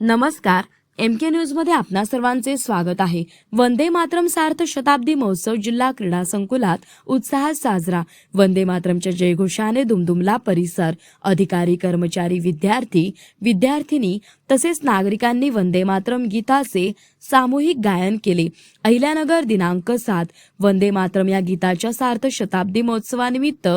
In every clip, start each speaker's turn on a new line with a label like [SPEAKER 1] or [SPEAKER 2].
[SPEAKER 1] नमस्कार एम के न्यूजमध्ये आपणा सर्वांचे स्वागत आहे. वंदे मातरम सार्थ शताब्दी महोत्सव जिल्हा क्रीडा संकुलात उत्साहात साजरा. वंदे मातरमच्या जयघोषाने दुमदुमला परिसर. अधिकारी कर्मचारी विद्यार्थी विद्यार्थिनी तसेच नागरिकांनी वंदे मातरम गीताचे सामूहिक गायन केले. अहिल्यानगर दिनांक सात. वंदे मातरम या गीताच्या सार्थ शताब्दी महोत्सवानिमित्त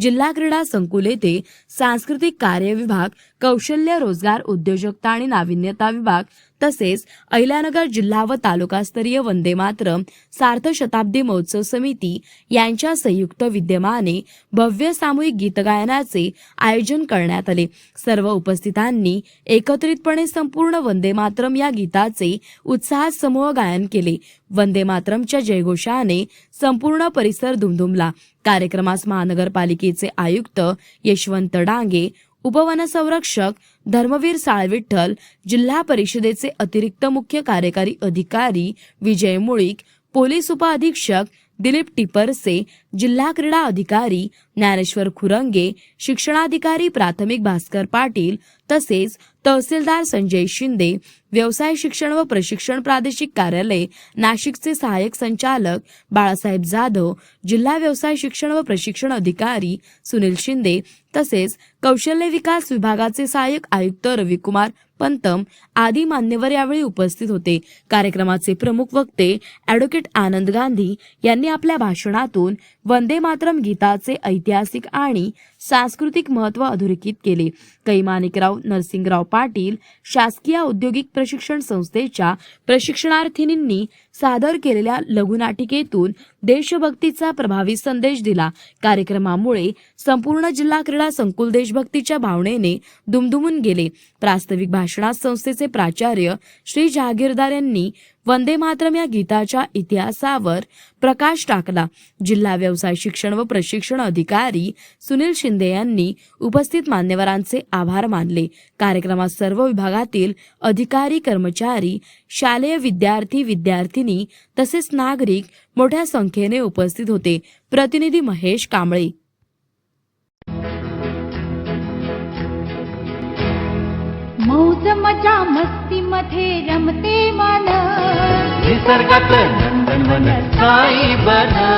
[SPEAKER 1] जिल्हा क्रीडा संकुल येथे सांस्कृतिक कार्य विभाग कौशल्य रोजगार उद्योजकता आणि नाविन्यता विभाग तसेच अहिल्यानगर जिल्हा व तालुकास्तरीय वंदे मातरम सार्थ शताब्दी महोत्सव समिती यांच्या संयुक्त विद्यमाने भव्य सामूहिक गीतगायनाचे आयोजन करण्यात आले. सर्व उपस्थितांनी एकत्रितपणे संपूर्ण वंदे मातरम या गीताचे उत्साहात समूह गायन केले. वंदे मातरमच्या जयघोषाने संपूर्ण परिसर दुमदुमला कार्यक्रमास महानगरपालिकेचे आयुक्त यशवंत डांगे उपवनसंरक्षक धर्मवीर साळविठ्ठल जिल्हा परिषदेचे अतिरिक्त मुख्य कार्यकारी अधिकारी विजय मुळीक पोलीस उपअधीक्षक दिलीप टिपरसे जिल्हा क्रीडा अधिकारी ज्ञानेश्वर खुरंगे शिक्षणाधिकारी प्राथमिक भास्कर पाटील तसेच तहसीलदार संजय शिंदे व्यवसाय शिक्षण व प्रशिक्षण प्रादेशिक कार्यालय नाशिकचे सहाय्यक संचालक बाळासाहेब जाधव जिल्हा व्यवसाय शिक्षण व प्रशिक्षण अधिकारी सुनील शिंदे तसेच कौशल्य विकास विभागाचे सहाय्यक आयुक्त रविकुमार पंतम आदी मान्यवर यावेळी उपस्थित होते. कार्यक्रमाचे प्रमुख वक्ते ॲडव्होकेट आनंद गांधी यांनी आपल्या भाषणातून वंदे मातरम गीताचे ऐतिहासिक ऐतिहासिक आणि सांस्कृतिक महत्त्व अधोरेखित केले. कैमानिकराव नरसिंगराव पाटील शासकीय औद्योगिक प्रशिक्षण संस्थेच्या प्रशिक्षणार्थीनींनी सादर केलेल्या लघुनाटिकेतून देशभक्तीचा प्रभावी संदेश दिला. कार्यक्रमामुळे संपूर्ण जिल्हा क्रीडा संकुल देशभक्तीच्या भावनेने दुमदुमून गेले. प्रास्ताविक भाषणात संस्थेचे प्राचार्य श्री जहागीरदार यांनी वंदे मातरम या गीताच्या इतिहासावर प्रकाश टाकला. जिल्हा व्यवसाय शिक्षण व प्रशिक्षण अधिकारी सुनील शिंदे यांनी उपस्थित मान्यवरांचे आभार मानले. कार्यक्रमात सर्व विभागातील अधिकारी कर्मचारी शालेय विद्यार्थी विद्यार्थिनी तसेच नागरिक मोठ्या संख्येने उपस्थित होते. प्रतिनिधी महेश कांबळे.
[SPEAKER 2] मौज मजा मस्ती मध्ये रमते मन
[SPEAKER 3] निसर्गात नंदनवन साई बन